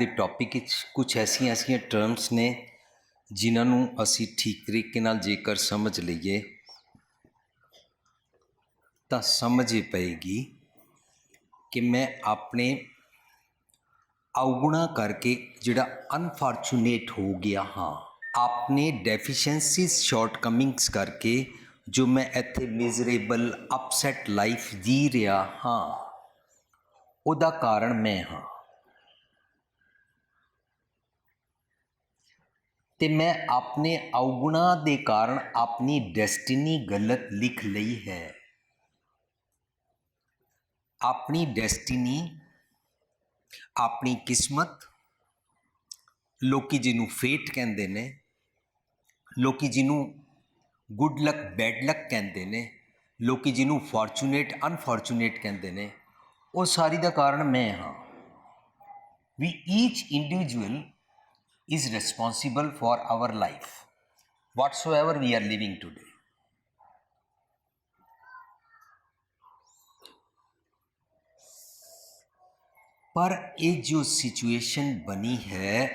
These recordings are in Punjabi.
ਦੇ ਟੌਪਿਕ ਵਿੱਚ ਕੁਝ ਐਸੀਆਂ ਐਸੀਆਂ ਟਰਮਸ ਨੇ ਜਿਨ੍ਹਾਂ ਨੂੰ ਅਸੀਂ ਠੀਕ ਤਰੀਕੇ ਨਾਲ ਜੇਕਰ ਸਮਝ ਲਈਏ, ਤਾਂ ਸਮਝ ਹੀ ਪਏਗੀ ਕਿ ਮੈਂ ਆਪਣੇ ਅਵਗੁਣਾ ਕਰਕੇ ਜਿਹੜਾ ਅਨਫੋਰਚੂਨੇਟ ਹੋ ਗਿਆ ਹਾਂ, ਆਪਣੇ ਡੈਫੀਸ਼ੀਐਂਸੀਜ਼ ਸ਼ਾਰਟਕਮਿੰਗਸ ਕਰਕੇ ਜੋ ਮੈਂ ਇੱਥੇ ਮਿਜ਼ਰੇਬਲ ਅਪਸੈਟ ਲਾਈਫ ਜੀ ਰਿਹਾ ਹਾਂ, ਉਹਦਾ ਕਾਰਨ ਮੈਂ ਹਾਂ। ਤੇ ਮੈਂ ਆਪਣੇ ਔਗੁਣਾ ਦੇ ਕਾਰਨ ਆਪਣੀ ਡੈਸਟੀਨੀ ਗਲਤ ਲਿਖ ਲਈ ਹੈ। ਆਪਣੀ ਡੈਸਟੀਨੀ, ਆਪਣੀ ਕਿਸਮਤ, ਲੋਕੀ ਜਿਹਨੂੰ ਫੇਟ ਕਹਿੰਦੇ ਨੇ, ਲੋਕੀ ਜਿਹਨੂੰ ਗੁੱਡ ਲੱਕ, ਬੈਡ ਲੱਕ ਕਹਿੰਦੇ ਨੇ, ਲੋਕੀ ਜਿਹਨੂੰ ਫੋਰਚੂਨੇਟ, ਅਨਫੋਰਚੂਨੇਟ ਕਹਿੰਦੇ ਨੇ, ਉਹ ਸਾਰੀ ਦਾ ਕਾਰਨ ਮੈਂ ਹਾਂ। ਵੀ each individual is responsible for our life, whatsoever we are living today. ਪਰ ਇਹ ਜੋ ਸਿਚੁਏਸ਼ਨ ਬਣੀ ਹੈ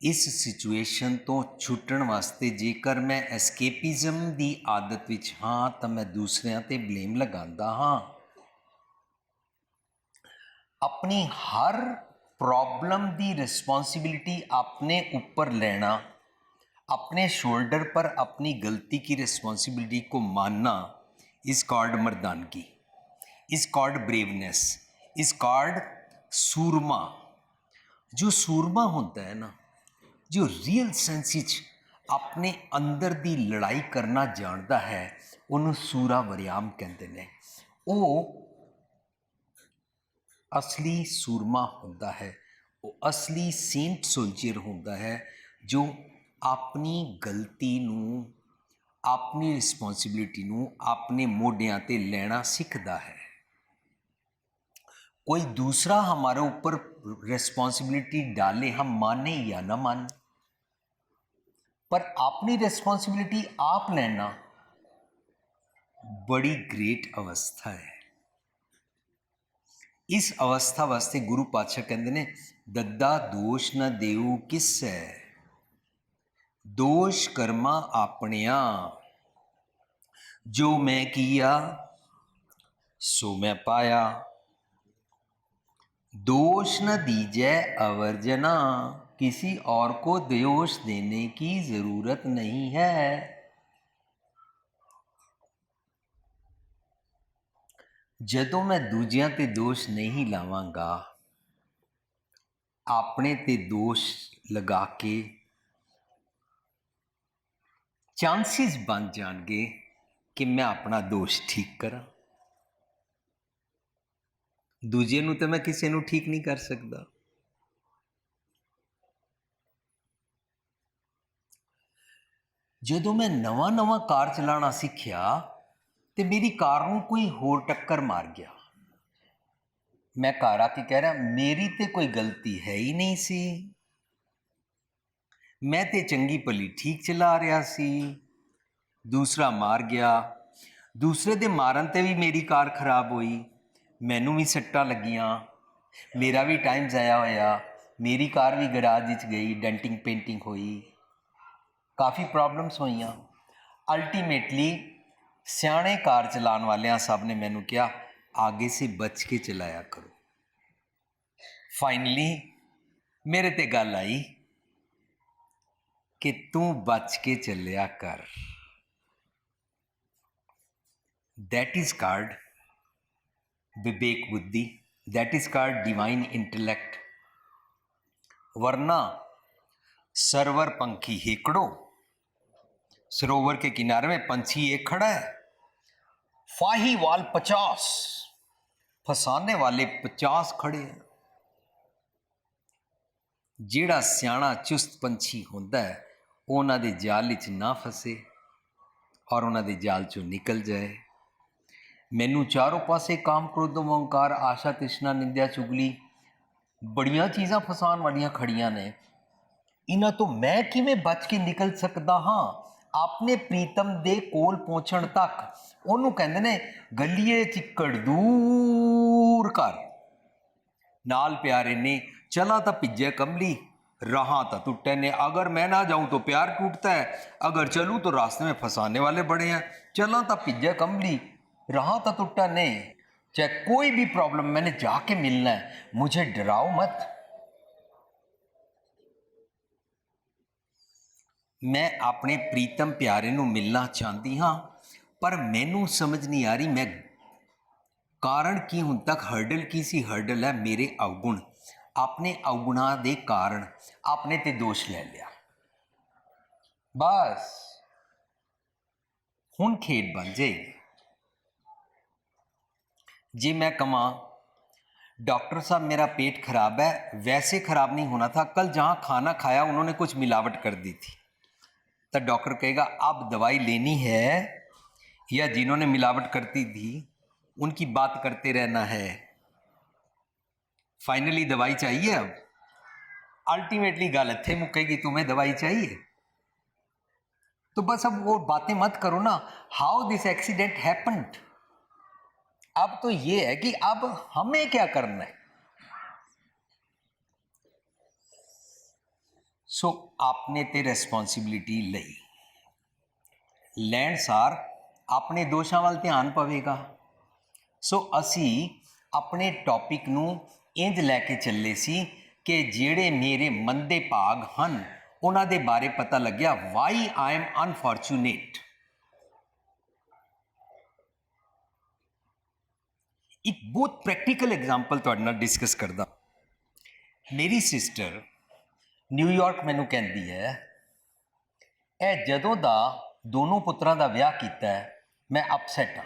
ਇਸ ਸਿਚੁਏਸ਼ਨ ਤੋਂ ਛੁੱਟਣ ਵਾਸਤੇ ਜੇਕਰ ਮੈਂ ਐਸਕੇਪਿਜ਼ਮ ਦੀ ਆਦਤ ਵਿੱਚ ਹਾਂ ਤਾਂ ਮੈਂ ਦੂਸਰਿਆਂ ਤੇ ਬਲੇਮ ਲਗਾਉਂਦਾ ਹਾਂ ਆਪਣੀ ਹਰ प्रॉब्लम ਦੀ रिस्पॉन्सिबिलिटी अपने ऊपर लेना अपने शोल्डर पर अपनी गलती की रिस्पॉन्सिबिलिटी को मानना is called मर्दानगी is called braveness is called सूरमा ਜੋ ਸੂਰਮਾ ਹੁੰਦਾ ਹੈ ਨਾ ਜੋ ਰੀਅਲ ਸੈਂਸ ਵਿੱਚ ਆਪਣੇ ਅੰਦਰ ਦੀ ਲੜਾਈ ਕਰਨਾ ਜਾਣਦਾ ਹੈ ਉਹਨੂੰ ਸੂਰਾ ਵਰਿਆਮ ਕਹਿੰਦੇ ਨੇ ਉਹ ਅਸਲੀ ਸੂਰਮਾ ਹੁੰਦਾ ਹੈ ਉਹ ਅਸਲੀ ਸੇਂਟ ਸੋਲਜਰ ਹੁੰਦਾ ਹੈ ਜੋ ਆਪਣੀ ਗਲਤੀ ਨੂੰ ਆਪਣੀ ਰਿਸਪੌਂਸਿਬਿਲਿਟੀ ਨੂੰ ਆਪਣੇ ਮੋਢਿਆਂ ਤੇ ਲੈਣਾ ਸਿੱਖਦਾ ਹੈ कोई दूसरा हमारे ऊपर रिस्पॉन्सिबिलिटी डाले हम माने या ना माने पर अपनी रिस्पॉन्सिबिलिटी आप लेना बड़ी ग्रेट अवस्था है ਇਸ ਅਵਸਥਾ ਵਾਸਤੇ ਗੁਰੂ ਪਾਤਸ਼ਾਹ ਕਹਿੰਦੇ ਨੇ ਦੱਦਾ ਦੋਸ਼ ਨਾ ਦੇਉ ਕਿਸੈ ਦੋਸ਼ ਕਰਮਾ ਆਪਣਿਆ ਜੋ ਮੈਂ ਕੀਆ ਸੋ ਮੈਂ ਪਾਇਆ दोष न दीजै अवर्जना किसी और को दोष देने की जरूरत नहीं है ਜਦੋਂ ਮੈਂ ਦੂਜਿਆਂ ਤੇ ਦੋਸ਼ ਨਹੀਂ ਲਾਵਾਂਗਾ, ਆਪਣੇ ਤੇ ਦੋਸ਼ ਲਗਾ ਕੇ ਚਾਂਸਸ ਬਣ ਜਾਣਗੇ ਕਿ ਮੈਂ ਆਪਣਾ ਦੋਸ਼ ਠੀਕ ਕਰਾਂ। ਦੂਜੇ ਨੂੰ ਤਾਂ ਮੈਂ ਕਿਸੇ ਨੂੰ ਠੀਕ ਨਹੀਂ ਕਰ ਸਕਦਾ। ਜਦੋਂ ਮੈਂ ਨਵਾਂ-ਨਵਾਂ ਕਾਰ ਚਲਾਉਣਾ ਸਿੱਖਿਆ ਤੇ ਮੇਰੀ ਕਾਰ ਨੂੰ ਕੋਈ ਹੋਰ ਟੱਕਰ ਮਾਰ ਗਿਆ। ਮੈਂ ਘਰ ਆ ਕੇ ਕਹਿ ਰਿਹਾ, ਮੇਰੀ ਤੇ ਕੋਈ ਗਲਤੀ ਹੈ ਹੀ ਨਹੀਂ ਸੀ। ਮੈਂ ਤੇ ਚੰਗੀ ਭਲੀ ਠੀਕ ਚਲਾ ਰਿਹਾ ਸੀ। ਦੂਸਰਾ ਮਾਰ ਗਿਆ। ਦੂਸਰੇ ਦੇ ਮਾਰਨ ਤੇ ਵੀ ਮੇਰੀ ਕਾਰ ਖਰਾਬ ਹੋਈ। ਮੈਨੂੰ ਵੀ ਸੱਟਾਂ ਲੱਗੀਆਂ। ਮੇਰਾ ਵੀ ਟਾਈਮ ਜ਼ਾਇਆ ਹੋਇਆ। ਮੇਰੀ ਕਾਰ ਵੀ ਗਰਾਜ ਵਿੱਚ ਗਈ ਡੈਂਟਿੰਗ ਪੇਂਟਿੰਗ ਹੋਈ। ਕਾਫੀ ਪ੍ਰੋਬਲਮਸ ਹੋਈਆਂ। ਅਲਟੀਮੇਟਲੀ ਸਿਆਣੇ ਕਾਰ ਚਲਾਉਣ ਵਾਲਿਆਂ ਸਭ ਨੇ ਮੈਨੂੰ ਕਿਹਾ ਆਗੇ ਸੇ ਬਚ ਕੇ ਚਲਾਇਆ ਕਰੋ ਫਾਈਨਲੀ ਮੇਰੇ ਤੇ ਗੱਲ ਆਈ ਕਿ ਤੂੰ ਬਚ ਕੇ ਚੱਲਿਆ ਕਰ that is called vivek buddhi that is called divine intellect वरना सरवर पंखी हेकड़ो सरोवर के किनारे में पंछी एक खड़ा है फाही वाल पचास फसाने वाले पचास खड़े हैं ਜਿਹੜਾ ਸਿਆਣਾ ਚੁਸਤ ਪੰਛੀ ਹੁੰਦਾ ਹੈ ਉਹ ਉਹਨਾਂ ਦੇ ਜਾਲ ਵਿੱਚ ਨਾ ਫਸੇ ਔਰ ਉਹਨਾਂ ਦੇ ਜਾਲ ਚੋਂ ਨਿਕਲ ਜਾਏ ਮੈਨੂੰ ਚਾਰੋਂ ਪਾਸੇ ਕਾਮ ਕ੍ਰੋਧ ਓੰਕਾਰ ਆਸ਼ਾ ਤ੍ਰਿਸ਼ਨਾ ਨਿੰਦਿਆ ਚੁਗਲੀ ਬੜੀਆਂ ਚੀਜ਼ਾਂ ਫਸਾਉਣ ਵਾਲੀਆਂ ਖੜੀਆਂ ਨੇ ਇਹਨਾਂ ਤੋਂ ਮੈਂ ਕਿਵੇਂ ਬਚ ਕੇ ਨਿਕਲ ਸਕਦਾ ਹਾਂ ਆਪਣੇ ਪ੍ਰੀਤਮ ਦੇ ਕੋਲ ਪਹੁੰਚਣ ਤੱਕ ਉਹਨੂੰ ਕਹਿੰਦੇ ਨੇ ਗਲੀਏ ਚਿੱਕੜ ਦੂਰ ਕਰ ਨਾਲ ਪਿਆਰੇ ਨੇ ਚਲਾ ਤਾਂ ਭਿੱਜੇ कमली रहा था टूटे ने अगर मैं ना जाऊं तो प्यार टूटता है अगर चलूं तो रास्ते में फंसाने वाले बड़े हैं चला था पिज्जा कमली रहा था टूटा ने चाहे कोई भी प्रॉब्लम मैंने जाके मिलना है मुझे डराओ मत ਮੈਂ ਆਪਣੇ ਪ੍ਰੀਤਮ ਪਿਆਰੇ ਨੂੰ ਮਿਲਣਾ ਚਾਹੁੰਦੀ ਹਾਂ ਪਰ ਮੈਨੂੰ ਸਮਝ ਨਹੀਂ ਆ ਰਹੀ ਮੈਂ ਕਾਰਨ ਕੀ ਹੁਣ ਤੱਕ ਹਰਡਲ ਕੀ ਸੀ ਹਰਡਲ ਹੈ ਮੇਰੇ ਅਵਗੁਣ ਆਪਣੇ ਅਵਗੁਣਾਂ ਦੇ ਕਾਰਨ ਆਪਣੇ ਤੇ ਦੋਸ਼ ਲੈ ਲਿਆ ਬਸ ਹੁਣ ਖੇਡ ਬਣ ਜਾਏਗੀ जी मैं कमा डॉक्टर साहब मेरा पेट खराब है वैसे खराब नहीं होना था कल जहाँ खाना खाया उन्होंने कुछ मिलावट कर दी थी तो डॉक्टर कहेगा अब दवाई लेनी है या जिन्होंने मिलावट करती थी, उनकी बात करते रहना है। फाइनली दवाई चाहिए अब? अल्टीमेटली गल इत्थे मुक्केगी तुम्हें दवाई चाहिए? तो बस अब वो बातें मत करो ना। हाउ दिस एक्सीडेंट हैपन्ड अब तो ये है कि अब हमें क्या करना है। ਸੋ ਆਪਨੇ ਤੇ ਰਿਸਪੌਂਸਿਬਿਲਿਟੀ ਲਈ। ਲੈਣ ਸਾਰ ਆਪਣੇ ਦੋਸ਼ਾਂ ਵੱਲ ਧਿਆਨ ਪਵੇਗਾ। ਸੋ ਅਸੀਂ ਆਪਣੇ ਟੌਪਿਕ ਨੂੰ ਇੰਜ ਲੈ ਕੇ ਚੱਲੇ ਸੀ ਕਿ ਜਿਹੜੇ ਮੇਰੇ ਮੰਦੇ ਭਾਗ ਹਨ, ਉਹਨਾਂ ਦੇ ਬਾਰੇ ਪਤਾ ਲੱਗਿਆ ਵਾਈ ਆਈ ਐਮ ਅਨਫੋਰਚੂਨੇਟ ਇੱਕ ਬਹੁਤ ਪ੍ਰੈਕਟੀਕਲ ਐਗਜ਼ਾਮਪਲ ਤੁਹਾਡੇ ਨਾਲ ਡਿਸਕਸ ਕਰਦਾ। ਮੇਰੀ ਸਿਸਟਰ ਨਿਊਯਾਰਕ ਮੈਨੂੰ ਕਹਿੰਦੀ ਹੈ, ਇਹ ਜਦੋਂ ਦਾ ਦੋਨੋਂ ਪੁੱਤਰਾਂ ਦਾ ਵਿਆਹ ਕੀਤਾ ਹੈ, ਮੈਂ ਅਪਸੈਟ ਹਾਂ।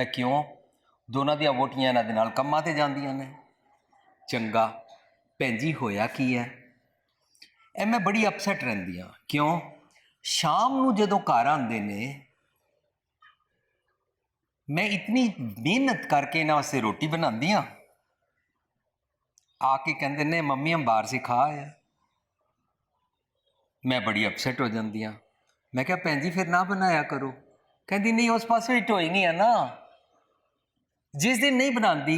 ਇਹ ਕਿਉਂ? ਦੋਨਾਂ ਦੀਆਂ ਵੋਟੀਆਂ ਇਹਨਾਂ ਦੇ ਨਾਲ ਕੰਮਾਂ ਤੇ ਜਾਂਦੀਆਂ ਨੇ। ਚੰਗਾ, ਭੈਣ ਜੀ, ਹੋਇਆ ਕੀ ਹੈ? ਇਹ ਮੈਂ ਬੜੀ ਅਪਸੈਟ ਰਹਿੰਦੀ ਹਾਂ। ਕਿਉਂ? ਸ਼ਾਮ ਨੂੰ ਜਦੋਂ ਘਰ ਆਉਂਦੇ ਨੇ, ਮੈਂ ਇਤਨੀ ਮਿਹਨਤ ਕਰਕੇ ਇਹਨਾਂ ਵਾਸਤੇ ਰੋਟੀ ਬਣਾਉਂਦੀ ਹਾਂ ਆ ਕੇ ਕਹਿੰਦੇ ਨੇ ਮੰਮੀ ਹਮ ਬਾਹਰ ਸੇ ਖਾ ਆਏ हैं। ਮੈਂ ਬੜੀ ਅਪਸੈਟ ਹੋ ਜਾਂਦੀ ਹਾਂ ਮੈਂ ਕਿਹਾ ਭੈਣ ਜੀ ਫਿਰ ਨਾ ਬਣਾਇਆ ਕਰੋ ਕਹਿੰਦੀ ਨਹੀਂ ਉਸ ਪਾਸੇ ਹੀ ਢੋਈ ਨਹੀਂ ਹੈ ਨਾ ਜਿਸ ਦਿਨ ਨਹੀਂ ਬਣਾਉਂਦੀ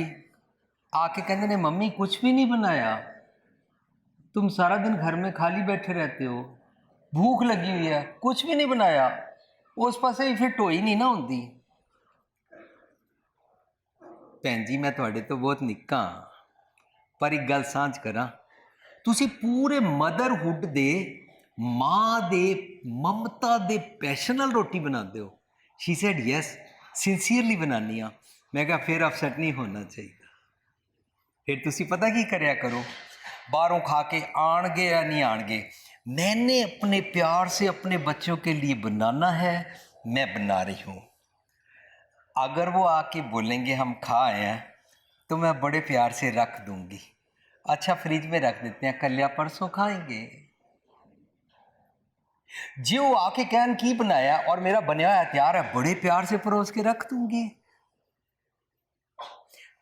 ਆ ਕੇ ਕਹਿੰਦੇ ਨੇ ਮੰਮੀ ਕੁਝ ਵੀ ਨਹੀਂ ਬਣਾਇਆ तुम सारा दिन घर में खाली बैठे रहते हो भूख लगी हुई है कुछ भी नहीं बनाया उस पासे ही फिर ਢੋਈ ਨਹੀਂ ਨਾ ਹੁੰਦੀ ਭੈਣ ਜੀ ਮੈਂ ਤੁਹਾਡੇ ਤੋਂ ਬਹੁਤ ਨਿੱਕਾ ਹਾਂ ਪਰ ਇੱਕ ਗੱਲ ਸਾਂਝ ਕਰਾਂ ਤੁਸੀਂ ਪੂਰੇ ਮਦਰਹੁੱਡ ਦੇ ਮਾਂ ਦੇ ਮਮਤਾ ਦੇ ਪੈਸ਼ਨ ਨਾਲ ਰੋਟੀ ਬਣਾਉਂਦੇ ਹੋ ਸ਼ੀ ਸੈਡ ਯੈਸ ਸਿੰਸੀਅਰਲੀ ਬਣਾਉਂਦੀ ਹਾਂ ਮੈਂ ਕਿਹਾ ਫਿਰ ਅਪਸੈਟ ਨਹੀਂ ਹੋਣਾ ਚਾਹੀਦਾ ਫਿਰ ਤੁਸੀਂ ਪਤਾ ਕੀ ਕਰਿਆ ਕਰੋ बाहरों खा के आणगे या नहीं आणगे मैंने अपने प्यार से अपने बच्चों के लिए बनाना है मैं बना रही हूँ अगर वो आके बोलेंगे हम खा आए हैं तो मैं बड़े प्यार से रख दूंगी अच्छा फ्रिज में रख देते हैं कल या परसों खाएंगे जो आके कहन की बनाया और मेरा बनया होया तैयार है बड़े प्यार से परोस के रख दूंगी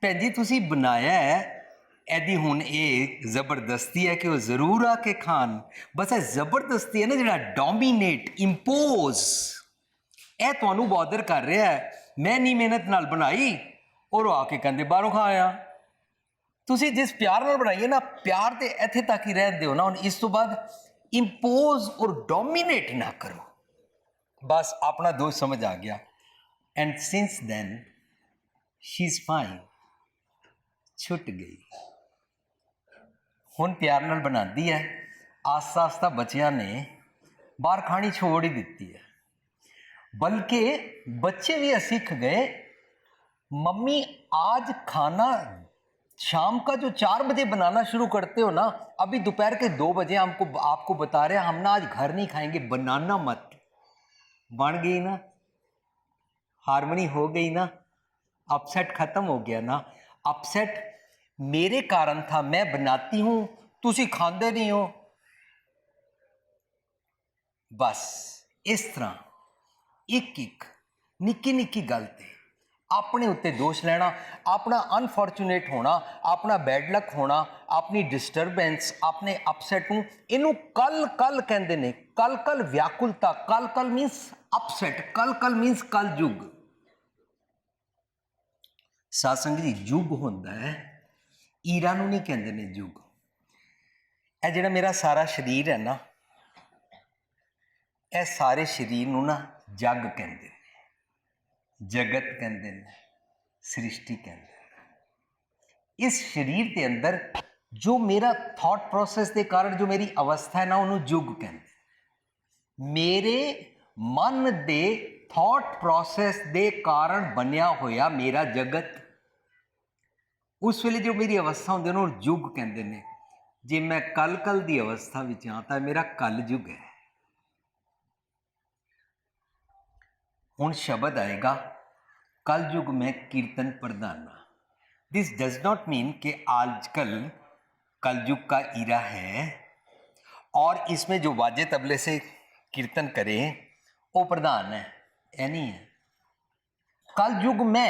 ਭੈਣ ਜੀ ਤੁਸੀਂ ਬਣਾਇਆ ਹੈ ਇਹਦੀ ਹੁਣ ਇਹ ਜ਼ਬਰਦਸਤੀ ਹੈ ਕਿ ਉਹ ਜ਼ਰੂਰ ਆ ਕੇ ਖਾਣ ਬਸ ਇਹ ਜ਼ਬਰਦਸਤੀ ਹੈ ਨਾ ਜਿਹੜਾ ਡੋਮੀਨੇਟ ਇੰਪੋਜ਼ ਇਹ ਤੁਹਾਨੂੰ ਬਾਦਰ ਕਰ ਰਿਹਾ ਹੈ ਮੈਂ ਨਹੀਂ ਮਿਹਨਤ ਨਾਲ ਬਣਾਈ ਔਰ ਉਹ ਆ ਕੇ ਕਹਿੰਦੇ, ਬਾਹਰੋਂ ਖਾ ਆਇਆ। ਤੁਸੀਂ ਜਿਸ ਪਿਆਰ ਨਾਲ ਬਣਾਈਏ ਨਾ, ਪਿਆਰ ਤੇ ਇੱਥੇ ਤੱਕ ਹੀ ਰਹਿਣ ਦਿਓ ਨਾ, ਹੁਣ ਇਸ ਤੋਂ ਬਾਅਦ ਇੰਪੋਜ਼ ਔਰ ਡੋਮੀਨੇਟ ਨਾ ਕਰੋ। ਬਸ ਆਪਣਾ ਦੋਸ਼ ਸਮਝ ਆ ਗਿਆ। And since then she is fine ਛੁੱਟ ਗਈ। ਹੁਣ ਪਿਆਰ ਨਾਲ ਬਣਾਉਂਦੀ ਹੈ। ਆਸਤਾ ਆਸਤਾ ਬੱਚਿਆਂ ਨੇ ਬਾਹਰ ਖਾਣੀ ਛੋੜ ਹੀ ਦਿੱਤੀ ਹੈ। ਬਲਕਿ ਬੱਚੇ ਵੀ ਇਹ ਸਿੱਖ ਗਏ मम्मी आज खाना शाम का जो चार बजे बनाना शुरू करते हो ना अभी दोपहर के दो बजे हमको आपको बता रहे हैं हम ना आज घर नहीं खाएंगे बनाना मत बन गई ना हारमोनी हो गई ना अपसेट खत्म हो गया ना अपसेट मेरे कारण था मैं बनाती हूं तुसी खांदे नहीं हो बस इस तरह ਇੱਕ ਇੱਕ ਨਿੱਕੀ ਨਿੱਕੀ ਗੱਲ ਤੇ ਆਪਣੇ ਉੱਤੇ ਦੋਸ਼ ਲੈਣਾ, ਆਪਣਾ ਅਨਫੋਰਚੂਨੇਟ ਹੋਣਾ, ਆਪਣਾ ਬੈਡ ਲੱਕ ਹੋਣਾ, ਆਪਣੀ ਡਿਸਟਰਬੈਂਸ ਆਪਣੇ ਅਪਸੈਟ ਨੂੰ ਇਹਨੂੰ ਕਲ ਕਲ ਕਹਿੰਦੇ ਨੇ ਕਲ ਕਲ ਵਿਆਕੁਲਤਾ ਕਲ ਕਲ ਮੀਨਸ ਅਪਸੈਟ ਕਲ ਕਲ ਮੀਨਸ ਕਲ ਯੁਗ। ਸਾਸੰਗ ਜੀ, ਯੁਗ ਹੁੰਦਾ ਹੈ, ਈਰਾ ਨੂੰ ਨਹੀਂ ਕਹਿੰਦੇ ਨੇ ਯੁਗ। ਇਹ ਜਿਹੜਾ ਮੇਰਾ ਸਾਰਾ ਸਰੀਰ ਹੈ ਨਾ, ਇਹ ਸਾਰੇ ਸਰੀਰ ਨੂੰ ਨਾ ਜੱਗ ਕਹਿੰਦੇ ਜਗਤ ਕਹਿੰਦੇ ਨੇ, ਸ੍ਰਿਸ਼ਟੀ ਕਹਿੰਦੇ ਨੇ। ਇਸ ਸਰੀਰ ਦੇ ਅੰਦਰ ਜੋ ਮੇਰਾ ਥਾਟ ਪ੍ਰੋਸੈਸ ਦੇ ਕਾਰਨ ਜੋ ਮੇਰੀ ਅਵਸਥਾ ਹੈ ਨਾ, ਉਹਨੂੰ ਯੁਗ ਕਹਿੰਦੇ ਮੇਰੇ ਮਨ ਦੇ ਥਾਟ ਪ੍ਰੋਸੈਸ ਦੇ ਕਾਰਨ ਬਣਿਆ ਹੋਇਆ ਮੇਰਾ ਜਗਤ, ਉਸ ਵੇਲੇ ਜੋ ਮੇਰੀ ਅਵਸਥਾ ਹੁੰਦੀ ਹੈ, ਉਹਨੂੰ ਯੁਗ ਕਹਿੰਦੇ ਨੇ। ਜੇ ਮੈਂ ਕਲ ਕਲ ਦੀ ਅਵਸਥਾ ਵਿੱਚ ਹਾਂ, ਤਾਂ ਮੇਰਾ ਕਲ ਯੁਗ ਹੈ। ਹੁਣ ਸ਼ਬਦ ਆਏਗਾ कल युग में कीर्तन प्रदाना दिस डज नॉट मीन कि आजकल कलयुग का ईरा है और इसमें जो वाद्य तबले से कीर्तन करें वो प्रधान है ऐ नहीं है कल युग में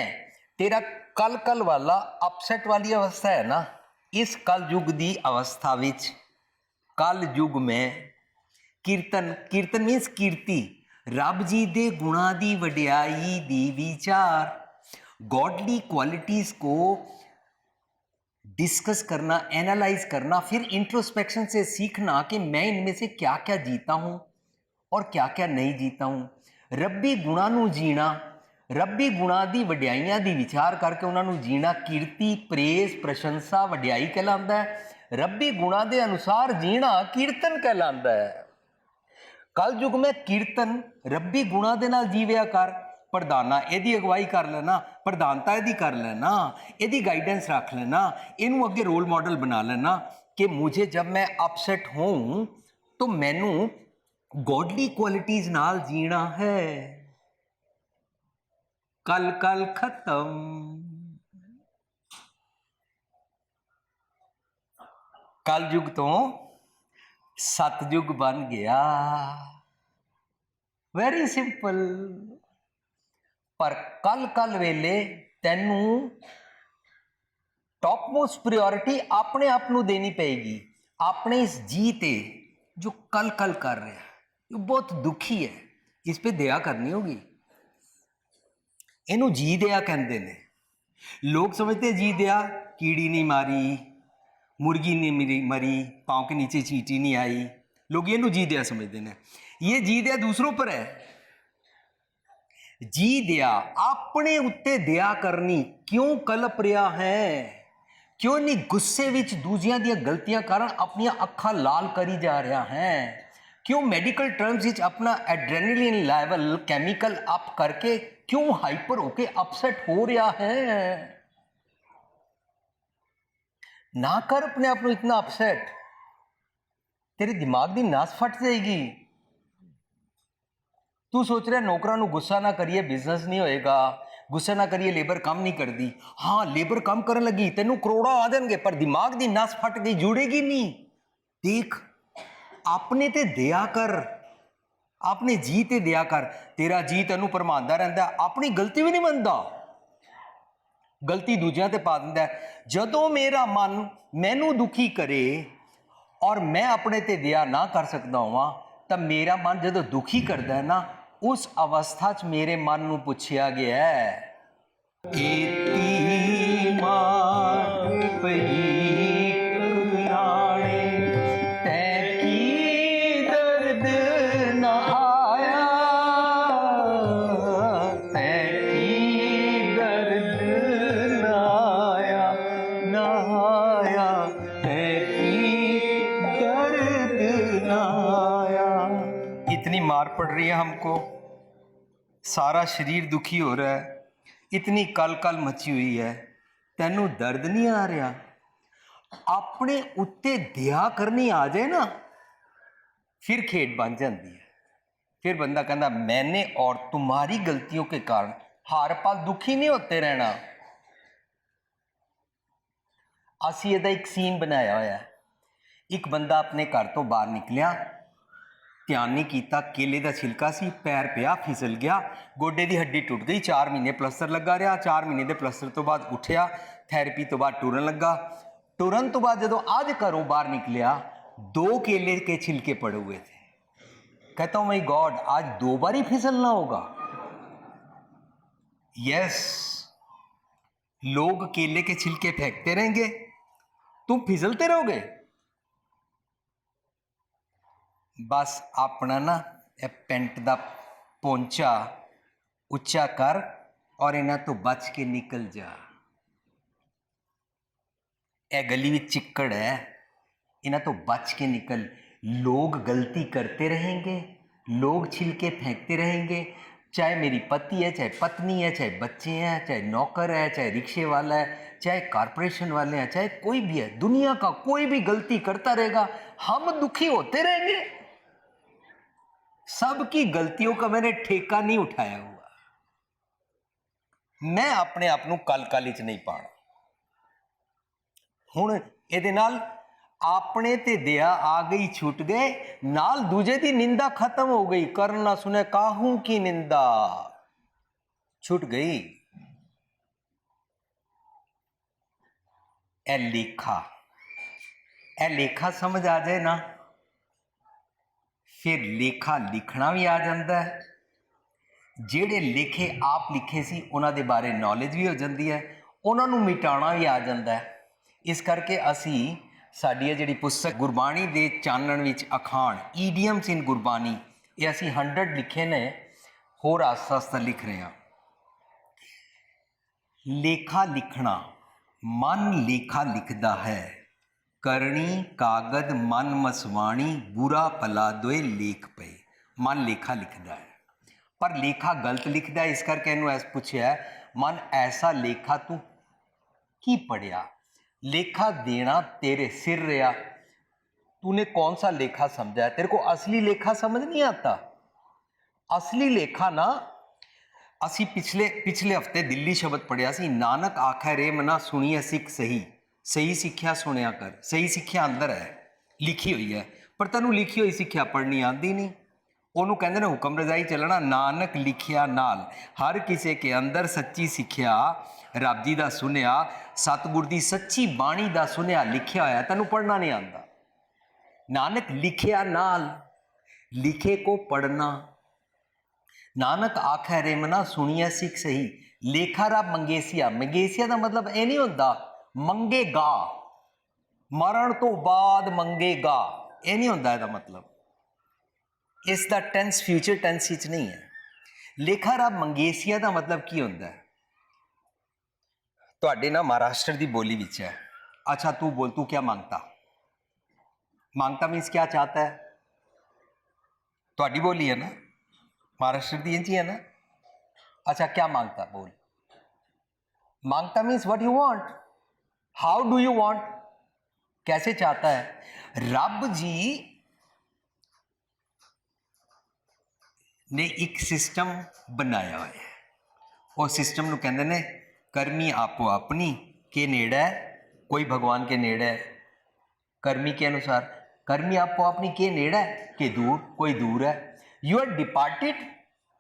तेरा कल कल वाला अपसेट वाली अवस्था है ना इस कल युग ਦੀ ਅਵਸਥਾ ਵਿੱਚ ਕਲ ਯੁਗ ਮੈਂ ਕੀਰਤਨ ਕੀਰਤਨ ਮੀਨਸ ਕੀਰਤੀ ਰੱਬ ਜੀ ਦੇ ਗੁਣਾਂ ਦੀ ਵਡਿਆਈ ਦੀ ਵਿਚਾਰ गॉडली क्वालिटीज को डिस्कस करना एनालाइज करना फिर इंट्रोस्पेक्शन से सीखना कि मैं इनमें से क्या क्या जीता हूँ और क्या क्या नहीं जीता हूँ ਰੱਬੀ ਗੁਣਾਂ ਨੂੰ ਜੀਣਾ ਰੱਬੀ ਗੁਣਾਂ ਦੀ ਵਡਿਆਈਆਂ ਦੀ ਵਿਚਾਰ ਕਰਕੇ ਉਹਨਾਂ ਨੂੰ ਜੀਣਾ ਕੀਰਤੀ ਪ੍ਰੇਸ ਪ੍ਰਸ਼ੰਸਾ ਵਡਿਆਈ ਕਹਿਲਾਉਂਦਾ ਹੈ ਰੱਬੀ ਗੁਣਾਂ ਦੇ ਅਨੁਸਾਰ ਜੀਣਾ ਕੀਰਤਨ ਕਹਿਲਾਉਂਦਾ ਹੈ ਕਲ ਯੁਗ ਮੈਂ ਕੀਰਤਨ ਰੱਬੀ ਗੁਣਾ ਦੇ ਨਾਲ ਜੀਵਿਆ ਕਰ, ਪ੍ਰਧਾਨਾ ਇਹਦੀ ਅਗਵਾਈ ਕਰ ਲੈਣਾ ਪ੍ਰਧਾਨਤਾ ਇਹਦੀ ਕਰ ਲੈਣਾ ਇਹਦੀ ਗਾਈਡੈਂਸ ਰੱਖ ਲੈਣਾ ਇਹਨੂੰ ਅੱਗੇ ਰੋਲ ਮਾਡਲ ਬਣਾ ਲੈਣਾ ਕਿ ਮੁਝੇ ਜਬ ਮੈਂ ਅਪਸੈਟ ਹੋਂ ਤਾਂ ਮੈਨੂੰ ਗੋਡਲੀ ਕੁਆਲਿਟੀਜ਼ ਨਾਲ ਜੀਣਾ ਹੈ। ਕਲ ਕਲ ਖਤਮ। ਕਲ ਯੁਗ ਤੋਂ ਸਤਜੁਗ ਬਣ ਗਿਆ। ਵੈਰੀ ਸਿੰਪਲ ਪਰ ਕੱਲ ਕੱਲ ਵੇਲੇ ਤੈਨੂੰ ਟੌਪ ਮੋਸਟ ਪ੍ਰਾਇੋਰਟੀ ਆਪਣੇ ਆਪ ਨੂੰ ਦੇਣੀ ਪਏਗੀ। ਆਪਣੇ ਇਸ ਜੀ ਤੇ ਜੋ ਕੱਲ ਕੱਲ ਕਰ ਰਿਹਾ। ਹੈ ਇਹ ਬਹੁਤ ਦੁਖੀ ਹੈ। ਇਸ ਤੇ ਦਇਆ ਕਰਨੀ ਹੋਗੀ। ਇਹਨੂੰ ਜੀ ਦਇਆ ਕਹਿੰਦੇ ਨੇ। ਲੋਕ ਸਮਝਦੇ ਜੀ ਦਇਆ, ਕੀੜੀ ਨਹੀਂ ਮਾਰੀ। मुर्गी नहीं मरी मरी पाँव के नीचे चींटी नहीं आई लोग ये नु जी दया समझते हैं ये जी दया दूसरों पर है ਜੀ ਦਿਆ ਆਪਣੇ ਉੱਤੇ ਦਇਆ ਕਰਨੀ ਕਿਉਂ ਕਲਪ ਰਿਹਾ ਹੈ ਕਿਉਂ ਨਹੀਂ ਗੁੱਸੇ ਵਿੱਚ ਦੂਜਿਆਂ ਦੀਆਂ ਗਲਤੀਆਂ ਕਾਰਨ ਆਪਣੀਆਂ ਅੱਖਾਂ ਲਾਲ ਕਰੀ ਜਾ ਰਿਹਾ ਹੈ ਕਿਉਂ ਮੈਡੀਕਲ ਟਰਮਸ ਵਿੱਚ ਆਪਣਾ ਐਡਰੇਨਲਿਨ ਲੈਵਲ ਕੈਮੀਕਲ ਅਪ ਕਰਕੇ ਕਿਉਂ ਹਾਈਪਰ ਹੋ ਕੇ ਅਪਸੈਟ ਹੋ ਰਿਹਾ ਹੈ ਨਾ ਕਰ ਆਪਣੇ ਆਪ ਨੂੰ ਇਤਨਾ ਅਪਸੈਟ ਤੇਰੇ ਦਿਮਾਗ ਦੀ ਨਾਸ ਫਟ ਜਾਏਗੀ। ਤੂੰ ਸੋਚ ਰਿਹਾ ਨੌਕਰਾਂ ਨੂੰ ਗੁੱਸਾ ਨਾ ਕਰੀਏ ਬਿਜ਼ਨਸ ਨਹੀਂ ਹੋਏਗਾ। ਗੁੱਸਾ ਨਾ ਕਰੀਏ ਲੇਬਰ ਕੰਮ ਨਹੀਂ ਕਰਦੀ। ਹਾਂ ਲੇਬਰ ਕੰਮ ਕਰਨ ਲੱਗੀ, ਤੈਨੂੰ ਕਰੋੜਾਂ ਆ ਜਾਣਗੇ, ਪਰ ਦਿਮਾਗ ਦੀ ਨਸ ਫਟ ਗਈ, ਜੁੜੇਗੀ ਨਹੀਂ। ਦੇਖ, ਆਪਣੇ ਤੇ ਦਇਆ ਕਰ। ਆਪਣੇ ਜੀ ਤੇ ਦਇਆ ਕਰ। ਤੇਰਾ ਜੀ ਤੈਨੂੰ ਪਰਮਾਂਦਾ ਰਹਿੰਦਾ, ਆਪਣੀ ਗਲਤੀ ਵੀ ਨਹੀਂ ਮੰਨਦਾ। ਗਲਤੀ ਦੂਜਿਆਂ ਤੇ ਪਾ ਦਿੰਦਾ ਹੈ। ਜਦੋਂ ਮੇਰਾ ਮਨ ਮੈਨੂੰ ਦੁਖੀ ਕਰੇ ਔਰ ਮੈਂ ਆਪਣੇ ਤੇ ਦਇਆ ਨਾ ਕਰ ਸਕਦਾ ਹਾਂ ਤਾਂ ਮੇਰਾ ਮਨ ਜਦੋਂ ਦੁਖੀ ਕਰਦਾ ਹੈ ਨਾ, ਉਸ ਅਵਸਥਾ 'ਚ ਮੇਰੇ ਮਨ ਨੂੰ ਪੁੱਛਿਆ ਗਿਆ ਹੈ ਏਤੀ ਮਾਰ ਪਈ सारा शरीर दुखी हो रहा है इतनी कल कल मची हुई है ਤੈਨੂੰ ਦਰਦ ਨਹੀਂ ਆ ਰਿਹਾ ਆਪਣੇ ਉੱਤੇ ਦਇਆ ਕਰਨੀ ਆ ਜਾਏ ਨਾ ਫਿਰ ਖੇਡ ਬਣ ਜਾਂਦੀ ਹੈ फिर बंदा कहना मैंने और तुम्हारी गलतियों के कारण हर पल दुखी नहीं होते रहना ਅਸੀਂ ਇਹਦਾ ਇੱਕ ਸੀਨ ਬਣਾਇਆ ਹੋਇਆ ਹੈ ਇੱਕ ਬੰਦਾ ਆਪਣੇ ਘਰ ਤੋਂ ਬਾਹਰ ਨਿਕਲਿਆ ਧਿਆਨ ਨਹੀਂ ਕੀਤਾ ਕੇਲੇ ਦਾ ਛਿਲਕਾ ਸੀ ਪੈਰ ਪਿਆ ਫਿਸਲ ਗਿਆ ਗੋਡੇ ਦੀ ਹੱਡੀ ਟੁੱਟ ਗਈ 4 ਮਹੀਨੇ ਪਲਸਟਰ ਲੱਗਾ ਰਿਹਾ 4 ਮਹੀਨੇ ਦੇ ਪਲਸਟਰ ਤੋਂ ਬਾਅਦ ਉੱਠਿਆ ਥੈਰੇਪੀ ਤੋਂ ਬਾਅਦ ਟੁਰਨ ਲੱਗਾ ਟੁਰਨ ਤੋਂ ਬਾਅਦ ਜਦੋਂ ਅੱਜ ਘਰੋਂ ਬਾਹਰ ਨਿਕਲਿਆ ਦੋ केले के छिलके पड़े हुए थे कहता हूं माई गॉड आज दो बार ही फिसलना होगा यस लोग केले के छिलके फेंकते रहेंगे तुम फिसलते रहोगे बस अपना ना ਇਹ ਪੈਂਟ ਦਾ ਪੌਂਚਾ ਉੱਚਾ ਕਰ ਔਰ ਇਹਨਾਂ ਤੋਂ ਬਚ ਕੇ ਨਿਕਲ ਜਾ ਇਹ ਗਲੀ ਵਿੱਚ ਚਿੱਕੜ ਹੈ इन्हें तो बच के निकल लोग गलती करते रहेंगे लोग छिलके फेंकते रहेंगे चाहे मेरी पति है चाहे पत्नी है चाहे बच्चे हैं चाहे नौकर है चाहे रिक्शे वाला है चाहे कारपोरेशन वाले हैं चाहे कोई भी है दुनिया का कोई भी गलती करता रहेगा हम दुखी होते रहेंगे सबकी गलतियों का मैंने ठेका नहीं उठाया हुआ मैं अपने आप ਨੂੰ ਕਲ ਕਲ ਵਿੱਚ ਨਹੀਂ ਪਾਣਾ ਹੁਣ ਇਹਦੇ ਨਾਲ ਆਪਣੇ ਤੇ ਦਇਆ ਆ ਗਈ ਛੁੱਟ ਗਏ ਨਾਲ ਦੂਜੇ ਦੀ ਨਿੰਦਾ ਖਤਮ ਹੋ ਗਈ ਕਰਨ ਨਾ ਸੁਨੇ ਕਾਹੂ ਕੀ ਨਿੰਦਾ ਛੁੱਟ ਗਈ ਇਹ ਲੇਖਾ ਇਹ ਲੇਖਾ ਸਮਝ ਆ ਜਾਏ ਨਾ ਫਿਰ ਲੇਖਾ ਲਿਖਣਾ ਵੀ ਆ ਜਾਂਦਾ ਹੈ। ਜਿਹੜੇ ਲੇਖੇ ਆਪ ਲਿਖੇ ਸੀ, ਉਹਨਾਂ ਦੇ ਬਾਰੇ ਨੌਲੇਜ ਵੀ ਹੋ ਜਾਂਦੀ ਹੈ। ਉਹਨਾਂ ਨੂੰ ਮਿਟਾਉਣਾ ਵੀ ਆ ਜਾਂਦਾ ਹੈ। ਇਸ ਕਰਕੇ ਅਸੀਂ ਸਾਡੀ ਇਹ ਜਿਹੜੀ ਪੁਸਤਕ ਗੁਰਬਾਣੀ ਦੇ ਚਾਨਣ ਵਿੱਚ ਅਖਾਣ ਈਡੀਅਮਸ ਇਨ ਗੁਰਬਾਣੀ, ਇਹ ਅਸੀਂ 100 ਲਿਖੇ ਨੇ, ਹੋਰ ਆਸਤਾ ਲਿਖ ਰਹੇ ਹਾਂ। ਲੇਖਾ ਲਿਖਣਾ, ਮਨ ਲੇਖਾ ਲਿਖਦਾ ਹੈ। ਕਰਨੀ ਕਾਗਦ ਮਨ ਮਸਵਾਣੀ ਬੁਰਾ ਭਲਾ ਦੋਏ ਲੇਖ ਪਏ ਮਨ ਲੇਖਾ ਲਿਖਦਾ ਹੈ ਪਰ ਲੇਖਾ ਗਲਤ ਲਿਖਦਾ ਹੈ ਇਸ ਕਰਕੇ ਇਹਨੂੰ ਐਸ ਪੁੱਛਿਆ ਮਨ ਐਸਾ ਲੇਖਾ ਤੂੰ ਕੀ ਪੜਿਆ लेखा देना तेरे सिर रहा तूने कौन सा लेखा समझा है तेरे को असली लेखा समझ नहीं आता असली लेखा ना ਅਸੀਂ ਪਿਛਲੇ ਪਿਛਲੇ ਹਫਤੇ ਦਿੱਲੀ ਸ਼ਬਦ ਪੜਿਆ ਸੀ ਨਾਨਕ ਆਖੈ ਰੇ ਮਨਾ ਸੁਣੀਏ ਸਿੱਖ ਸਹੀ ਸਹੀ ਸਿੱਖਿਆ ਸੁਣਿਆ ਕਰ, ਸਹੀ ਸਿੱਖਿਆ ਅੰਦਰ ਹੈ, ਲਿਖੀ ਹੋਈ ਹੈ, ਪਰ ਤੈਨੂੰ ਲਿਖੀ ਹੋਈ ਸਿੱਖਿਆ ਪੜ੍ਹਨੀ ਆਂਦੀ ਨਹੀਂ। ਉਹਨੂੰ ਕਹਿੰਦੇ ਨੇ ਹੁਕਮ ਰਜ਼ਾਈ ਚੱਲਣਾ, ਨਾਨਕ ਲਿਖਿਆ ਨਾਲ। ਹਰ ਕਿਸੇ ਕੇ ਅੰਦਰ ਸੱਚੀ ਸਿੱਖਿਆ, ਰੱਬ ਜੀ ਦਾ ਸੁਨਿਆ, ਸਤਿਗੁਰ ਦੀ ਸੱਚੀ ਬਾਣੀ ਦਾ ਸੁਨਿਆ ਲਿਖਿਆ ਹੋਇਆ, ਤੈਨੂੰ ਪੜ੍ਹਨਾ ਨਹੀਂ ਆਂਦਾ ਨਾਨਕ ਲਿਖਿਆ ਨਾਲ, ਲਿਖੇ ਕੋ ਪੜਨਾ ਨਾਨਕ ਆਖੈ ਰੇਮਨਾ, ਸੁਣੀਐ ਸਿੱਖ ਸਹੀ, ਲੇਖਾ ਰੱਬ ਮੰਗੇਸੀਆ। ਮੰਗੇਸੀਆ ਦਾ ਮਤਲਬ ਇਹ ਨਹੀਂ ਹੁੰਦਾ ਮੰਗੇਗਾ ਮਰਨ ਤੋਂ ਬਾਅਦ ਮੰਗੇਗਾ ਇਹ ਨਹੀਂ ਹੁੰਦਾ ਇਹਦਾ ਮਤਲਬ ਇਸ ਦਾ ਟੈਂਸ ਫਿਊਚਰ ਟੈਂਸ ਵਿੱਚ ਨਹੀਂ ਹੈ ਲੇਖਾ ਰੱਬ ਮੰਗੇਸੀਆ ਦਾ ਮਤਲਬ ਕੀ ਹੁੰਦਾ ਹੈ ਤੁਹਾਡੇ ਨਾ ਮਹਾਰਾਸ਼ਟਰ ਦੀ ਬੋਲੀ ਵਿੱਚ ਹੈ ਅੱਛਾ ਤੂੰ ਬੋਲ ਤੂੰ ਕੀ ਮੰਗਤਾ ਮੰਗਤਾ ਮੀਨਸ ਕੀ ਚਾਹਤਾ ਹੈ ਤੁਹਾਡੀ ਬੋਲੀ ਹੈ ਨਾ महाराष्ट्र दी जी है ना अच्छा क्या मांगता बोल मांगता means what you want how do you want कैसे चाहता है रब जी ਨੇ ਇੱਕ ਸਿਸਟਮ ਬਣਾਇਆ ਹੋਇਆ ਹੈ ਉਹ ਸਿਸਟਮ ਨੂੰ ਕਹਿੰਦੇ ਨੇ ਕਰਮੀ ਆਪੋ ਆਪਣੀ ਕੇ ਨੇੜੇ ਹੈ ਕੋਈ ਭਗਵਾਨ ਕੇ ਨੇੜੇ ਹੈ कर्मी के अनुसार कर्मी आपको अपनी के नेड़ा है कि दूर कोई दूर है you are departed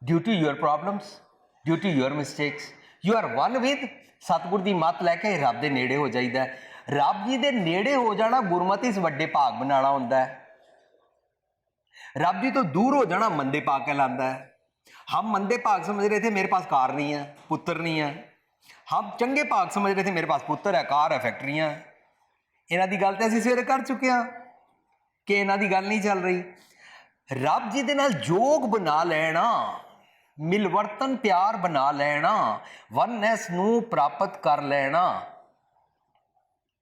due to your problems due to your mistakes you are one with Satguru ਦੀ ਮੱਤ ਲੈ ਕੇ ਰੱਬ ਦੇ ਨੇੜੇ ਹੋ ਜਾਈਦਾ ਰੱਬ ਜੀ ਦੇ ਨੇੜੇ ਹੋ ਜਾਣਾ ਗੁਰਮਤਿ ਇਸ ਵੱਡੇ ਭਾਗ ਬਣਾਣਾ ਹੁੰਦਾ ਹੈ। ਰੱਬ ਜੀ ਤੋਂ ਦੂਰ ਹੋ ਜਾਣਾ ਮੰਦੇ ਭਾਗ ਕਹਿੰਦਾ ਹੈ। ਹਮ ਮੰਦੇ ਭਾਗ ਸਮਝ ਰਹੇ ਥੇ ਮੇਰੇ ਪਾਸ ਕਾਰ ਨਹੀਂ ਹੈ, ਪੁੱਤਰ ਨਹੀਂ ਹੈ। ਹਮ ਚੰਗੇ ਭਾਗ ਸਮਝ ਰਹੇ ਥੇ ਮੇਰੇ ਪਾਸ ਪੁੱਤਰ ਹੈ, ਕਾਰ ਹੈ ਫੈਕਟਰੀਆਂ ਇਹਨਾਂ ਦੀ ਗੱਲ ਤਾਂ ਅਸੀਂ ਸਵੇਰੇ ਕਰ ਚੁੱਕੇ ਹਾਂ ਕਿ ਇਹਨਾਂ ਦੀ ਗੱਲ ਨਹੀਂ ਚੱਲ ਰਹੀ। ਰੱਬ ਜੀ ਦੇ ਨਾਲ ਜੋਗ ਬਣਾ ਲੈਣਾ। ਮਿਲਵਰਤਨ ਪਿਆਰ ਬਣਾ ਲੈਣਾ ਵਨਨੈਸ ਨੂੰ ਪ੍ਰਾਪਤ ਕਰ ਲੈਣਾ।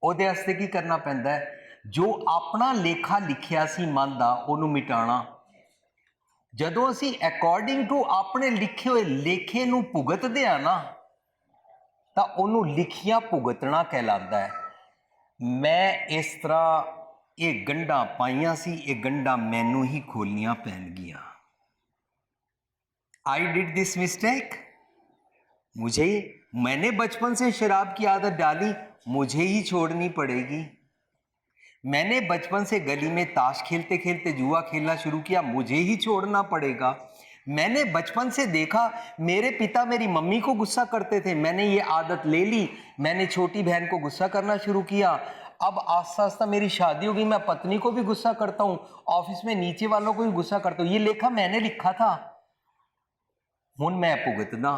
ਉਹਦੇ ਵਾਸਤੇ ਕੀ ਕਰਨਾ ਪੈਂਦਾ ਹੈ? ਜੋ ਆਪਣਾ ਲੇਖਾ ਲਿਖਿਆ ਸੀ ਮਨ ਦਾ, ਉਹਨੂੰ ਮਿਟਾਣਾ ਜਦੋਂ ਅਸੀਂ ਅਕੋਰਡਿੰਗ ਟੂ ਆਪਣੇ ਲਿਖੇ ਹੋਏ ਲੇਖੇ ਨੂੰ ਭੁਗਤਦੇ ਆ ਨਾ, ਤਾਂ ਉਹਨੂੰ ਲਿਖੀਆਂ ਭੁਗਤਣਾ ਕਹਿਲਾਉਂਦਾ ਹੈ। ਮੈਂ ਇਸ ਤਰ੍ਹਾਂ ਇਹ ਗੰਢਾਂ ਪਾਈਆਂ ਸੀ, ਇਹ ਗੰਢਾਂ ਮੈਨੂੰ ਹੀ ਖੋਲਣੀਆਂ ਪੈਣਗੀਆਂ। आई डिड दिस मिस्टेक मुझे, मैंने बचपन से शराब की आदत डाली, मुझे ही छोड़नी पड़ेगी। मैंने बचपन से गली में ताश खेलते खेलते जुआ खेलना शुरू किया, मुझे ही छोड़ना पड़ेगा। मैंने बचपन से देखा, मेरे पिता मेरी मम्मी को गुस्सा करते थे। मैंने ये आदत ले ली, मैंने छोटी बहन को गुस्सा करना शुरू किया। अब आस्ता आस्ता मेरी शादी हो गई मैं पत्नी को भी गुस्सा करता हूँ, ऑफ़िस में नीचे वालों को भी गुस्सा करता हूँ। ये लेखा मैंने लिखा था। ਹੁਣ ਮੈਂ ਭੁਗਤਦਾ।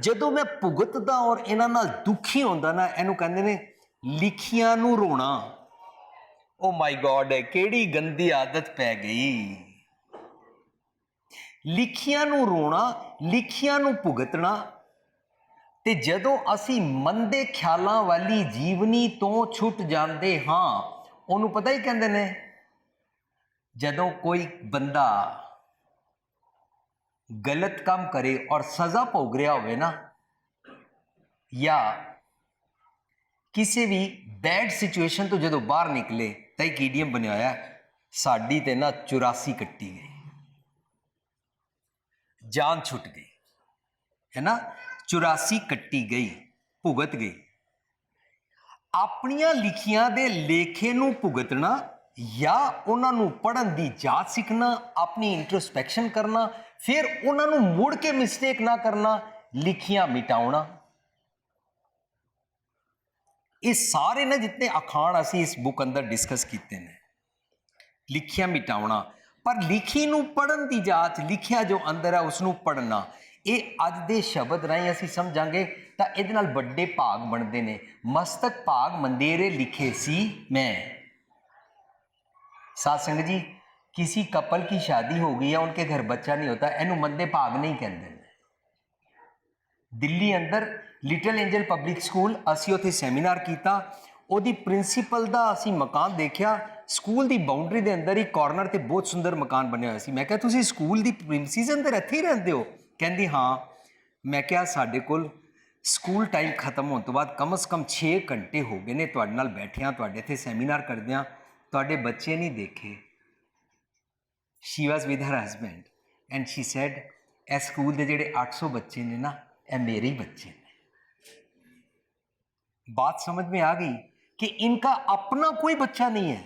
ਜਦੋਂ ਮੈਂ ਭੁਗਤਦਾ ਔਰ ਇਹਨਾਂ ਨਾਲ ਦੁਖੀ ਹੁੰਦਾ ਨਾ, ਇਹਨੂੰ ਕਹਿੰਦੇ ਨੇ ਲਿਖੀਆਂ ਨੂੰ ਰੋਣਾ। ਓ ਮਾਈ ਗੋਡ ਹੈ ਕਿਹੜੀ ਗੰਦੀ ਆਦਤ ਪੈ ਗਈ? ਲਿਖੀਆਂ ਨੂੰ ਰੋਣਾ, ਲਿਖੀਆਂ ਨੂੰ ਭੁਗਤਣਾ ਤੇ ਜਦੋਂ ਅਸੀਂ ਮੰਦੇ ਖਿਆਲਾਂ ਵਾਲੀ ਜੀਵਨੀ ਤੋਂ ਛੁੱਟ ਜਾਂਦੇ ਹਾਂ, ਉਹਨੂੰ ਪਤਾ ਹੀ ਕਹਿੰਦੇ ਨੇ, ਜਦੋਂ ਕੋਈ ਬੰਦਾ ਗਲਤ ਕੰਮ ਕਰੇ ਔਰ ਸਜ਼ਾ ਭੋਗ ਰਿਹਾ ਹੋਵੇ ਨਾ ਜਾਂ ਕਿਸੇ ਵੀ ਬੈਡ ਸਿਚੁਏਸ਼ਨ ਤੋਂ ਜਦੋਂ ਬਾਹਰ ਨਿਕਲੇ ਤਾਂ ਇੱਕ ਈਡੀਅਮ ਬਣਿਆ ਹੋਇਆ ਸਾਡੀ ਤੇ ਨਾ 84 ਕੱਟੀ ਗਈ ਜਾਨ ਛੁੱਟ ਗਈ ਹੈ ਨਾ 84 ਕੱਟੀ ਗਈ ਭੁਗਤ ਗਈ ਆਪਣੀਆਂ ਲਿਖੀਆਂ ਦੇ ਲੇਖੇ ਨੂੰ ਭੁਗਤਣਾ ਜਾਂ ਉਹਨਾਂ ਨੂੰ ਪੜਨ ਦੀ ਜਾਚ ਸਿੱਖਣਾ, ਆਪਣੀ ਇੰਟਰੋਸਪੈਕਸ਼ਨ ਕਰਨਾ, ਫਿਰ ਉਹਨਾਂ ਨੂੰ ਮੁੜ ਕੇ ਮਿਸਟੇਕ ਨਾ ਕਰਨਾ, ਲਿਖੀਆਂ ਮਿਟਾਉਣਾ। ਇਹ ਸਾਰੇ ਨਾ ਜਿੰਨੇ ਅਖਾਣ ਅਸੀਂ ਇਸ ਬੁੱਕ ਅੰਦਰ ਡਿਸਕਸ ਕੀਤੇ ਨੇ। ਲਿਖਿਆ ਮਿਟਾਉਣਾ। ਪਰ ਲਿਖੀ ਨੂੰ ਪੜਨ ਦੀ ਜਾਚ, ਲਿਖਿਆ ਜੋ ਅੰਦਰ ਹੈ ਉਸ ਨੂੰ ਪੜਨਾ ਇਹ ਅੱਜ ਦੇ ਸ਼ਬਦ ਰਾਹੀਂ ਅਸੀਂ ਸਮਝਾਂਗੇ, ਤਾਂ ਇਹਦੇ ਨਾਲ ਵੱਡੇ ਭਾਗ ਬਣਦੇ ਨੇ। ਮਸਤਕ ਭਾਗ ਮੰਦੇਰੇ ਲਿਖੇ ਸੀ ਮੈਂ। साथ संग जी किसी कपल की शादी हो गई है उनके घर बच्चा नहीं होता ਇਹਨੂੰ ਮੰਦੇ ਭਾਗ ਨਹੀਂ ਕਹਿੰਦੇ ਨੇ ਦਿੱਲੀ ਅੰਦਰ ਲਿਟਲ ਐਂਜਲ ਪਬਲਿਕ ਸਕੂਲ ਅਸੀਂ ਉੱਥੇ ਸੈਮੀਨਾਰ ਕੀਤਾ ਉਹਦੀ ਪ੍ਰਿੰਸੀਪਲ ਦਾ ਅਸੀਂ ਮਕਾਨ ਦੇਖਿਆ ਸਕੂਲ ਦੀ ਬਾਉਂਡਰੀ ਦੇ ਅੰਦਰ ਹੀ ਕਾਰਨਰ ਤੇ ਬਹੁਤ ਸੁੰਦਰ ਮਕਾਨ ਬਣਿਆ ਹੋਇਆ ਸੀ ਮੈਂ ਕਿਹਾ ਤੁਸੀਂ ਸਕੂਲ ਦੀ ਪ੍ਰਿੰਸੀਸ ਅੰਦਰ ਇੱਥੇ ਹੀ ਰਹਿੰਦੇ ਹੋ ਕਹਿੰਦੀ ਹਾਂ ਮੈਂ ਕਿਹਾ ਸਾਡੇ ਕੋਲ ਸਕੂਲ ਟਾਈਮ ਖਤਮ ਹੋਣ ਤੋਂ ਬਾਅਦ ਕਮ ਸ ਕਮ 6 ਘੰਟੇ ਹੋ ਗਏ ਨੇ ਤੁਹਾਡੇ ਨਾਲ ਬੈਠਿਆਂ ਤੁਹਾਡੇ ਇੱਥੇ ਸੈਮੀਨਾਰ ਕਰਦਿਆਂ ਤੁਹਾਡੇ ਬੱਚੇ ਨਹੀਂ ਦੇਖੇ she was with her husband and she said ਇਹ ਸਕੂਲ ਦੇ ਜਿਹੜੇ 800 ਬੱਚੇ ਨੇ ਨਾ ਇਹ ਮੇਰੇ ਹੀ ਬੱਚੇ ਨੇ बात समझ में आ गई कि इनका अपना कोई बच्चा नहीं है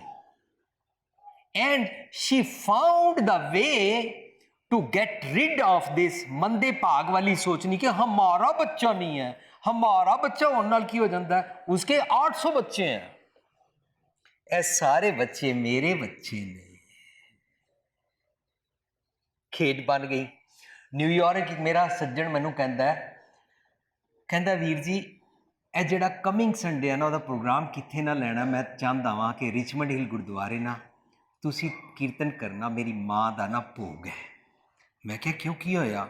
and she found the way to get rid of this मंदे भाग वाली सोचनी कि हमारा बच्चा नहीं है हमारा बच्चा होने नाल की हो जाता है उसके 800 बच्चे हैं ਇਹ ਸਾਰੇ ਬੱਚੇ ਮੇਰੇ ਬੱਚੇ ਨੇ। ਖੇਡ ਬਣ ਗਈ। ਨਿਊਯਾਰਕ ਇੱਕ ਮੇਰਾ ਸੱਜਣ ਮੈਨੂੰ ਕਹਿੰਦਾ ਹੈ। ਕਹਿੰਦਾ, ਵੀਰ ਜੀ, ਇਹ ਜਿਹੜਾ ਕਮਿੰਗ ਸੰਡੇ ਆ ਨਾ, ਉਹਦਾ ਪ੍ਰੋਗਰਾਮ ਕਿੱਥੇ ਨਾ ਲੈਣਾ, ਮੈਂ ਚਾਹੁੰਦਾ ਵਾਂ ਕਿ ਰਿਚਮੰਡ ਹਿਲ ਗੁਰਦੁਆਰੇ ਨਾ ਤੁਸੀਂ ਕੀਰਤਨ ਕਰਨਾ, ਮੇਰੀ ਮਾਂ ਦਾ ਨਾ ਭੋਗ ਹੈ। ਮੈਂ ਕਿਹਾ, ਕਿਉਂ, ਕੀ ਹੋਇਆ?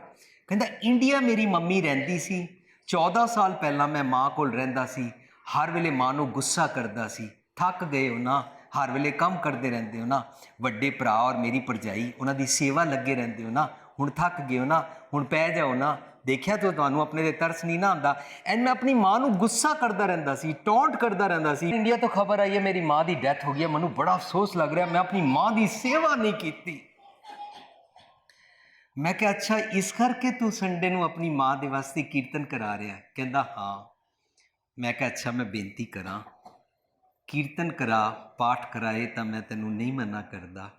ਕਹਿੰਦਾ ਇੰਡੀਆ ਮੇਰੀ ਮੰਮੀ ਰਹਿੰਦੀ ਸੀ। 14 ਸਾਲ ਪਹਿਲਾਂ ਮੈਂ ਮਾਂ ਕੋਲ ਰਹਿੰਦਾ ਸੀ। ਹਰ ਵੇਲੇ ਮਾਂ ਨੂੰ ਗੁੱਸਾ ਕਰਦਾ ਸੀ। ਥੱਕ ਗਏ ਹੋ ਨਾ, ਹਰ ਵੇਲੇ ਕੰਮ ਕਰਦੇ ਰਹਿੰਦੇ ਹੋ ਨਾ, ਵੱਡੇ ਭਰਾ ਔਰ ਮੇਰੀ ਭਰਜਾਈ, ਉਹਨਾਂ ਦੀ ਸੇਵਾ ਲੱਗੇ ਰਹਿੰਦੇ ਹੋ ਨਾ, ਹੁਣ ਥੱਕ ਗਏ ਹੋ ਨਾ, ਹੁਣ ਪੈ ਜਾਓ ਨਾ, ਦੇਖਿਆ ਤੋ ਤੁਹਾਨੂੰ ਆਪਣੇ ਤੇ ਤਰਸ ਨਹੀਂ ਨਾ ਆਉਂਦਾ। ਐਂਡ ਮੈਂ ਆਪਣੀ ਮਾਂ ਨੂੰ ਗੁੱਸਾ ਕਰਦਾ ਰਹਿੰਦਾ ਸੀ, ਟੌਂਟ ਕਰਦਾ ਰਹਿੰਦਾ ਸੀ। ਇੰਡੀਆ ਤੋਂ ਖਬਰ ਆਈ ਹੈ, ਮੇਰੀ ਮਾਂ ਦੀ ਡੈਥ ਹੋ ਗਈ ਹੈ, ਮੈਨੂੰ ਬੜਾ ਅਫਸੋਸ ਲੱਗ ਰਿਹਾ, ਮੈਂ ਆਪਣੀ ਮਾਂ ਦੀ ਸੇਵਾ ਨਹੀਂ ਕੀਤੀ। ਮੈਂ ਕਿਹਾ, ਅੱਛਾ, ਇਸ ਕਰਕੇ ਤੂੰ ਸੰਡੇ ਨੂੰ ਆਪਣੀ ਮਾਂ ਦੇ ਵਾਸਤੇ ਕੀਰਤਨ ਕਰਾ ਰਿਹਾ ਕਹਿੰਦਾ, ਹਾਂ। ਮੈਂ ਕਿਹਾ, ਅੱਛਾ, ਮੈਂ ਬੇਨਤੀ ਕਰਾਂ। ਕੀਰਤਨ ਕਰਾ, ਪਾਠ ਕਰਾਏ ਤਾਂ ਮੈਂ ਤੈਨੂੰ ਨਹੀਂ ਮਨਾ ਕਰਦਾ।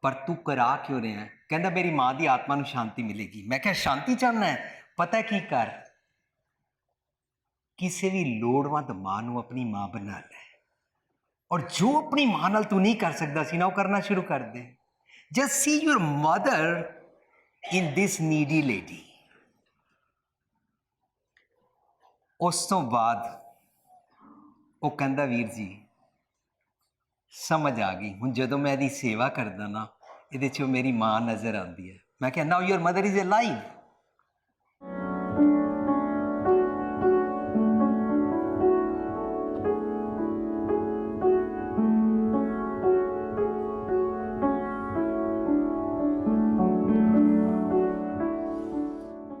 ਪਰ ਤੂੰ ਕਰਾ ਕਿਉਂ ਰਿਹਾ ਕਹਿੰਦਾ ਮੇਰੀ ਮਾਂ ਦੀ ਆਤਮਾ ਨੂੰ ਸ਼ਾਂਤੀ ਮਿਲੇਗੀ। ਮੈਂ ਕਿਹਾ, ਸ਼ਾਂਤੀ ਚਾਹਨਾ ਹੈ? ਪਤਾ ਕੀ ਕਰ? ਕਿਸੇ ਵੀ ਲੋੜਵੰਦ ਮਾਂ ਨੂੰ ਆਪਣੀ ਮਾਂ ਬਣਾ ਲੈ। ਔਰ ਜੋ ਆਪਣੀ ਮਾਂ ਨਾਲ ਤੂੰ ਨਹੀਂ ਕਰ ਸਕਦਾ ਸੀ ਨਾ, ਉਹ ਕਰਨਾ ਸ਼ੁਰੂ ਕਰ ਦੇ। Just see your mother in this needy lady ਉਸ ਤੋਂ ਬਾਅਦ ਉਹ ਕਹਿੰਦਾ, ਵੀਰ ਜੀ, ਸਮਝ ਆ ਗਈ। ਹੁਣ ਜਦੋਂ ਮੈਂ ਇਹਦੀ ਸੇਵਾ ਕਰਦਾ ਨਾ, ਇਹਦੇ 'ਚ ਉਹ ਮੇਰੀ ਮਾਂ ਨਜ਼ਰ ਆਉਂਦੀ ਹੈ। ਮੈਂ ਕਿਹਾ now your mother is alive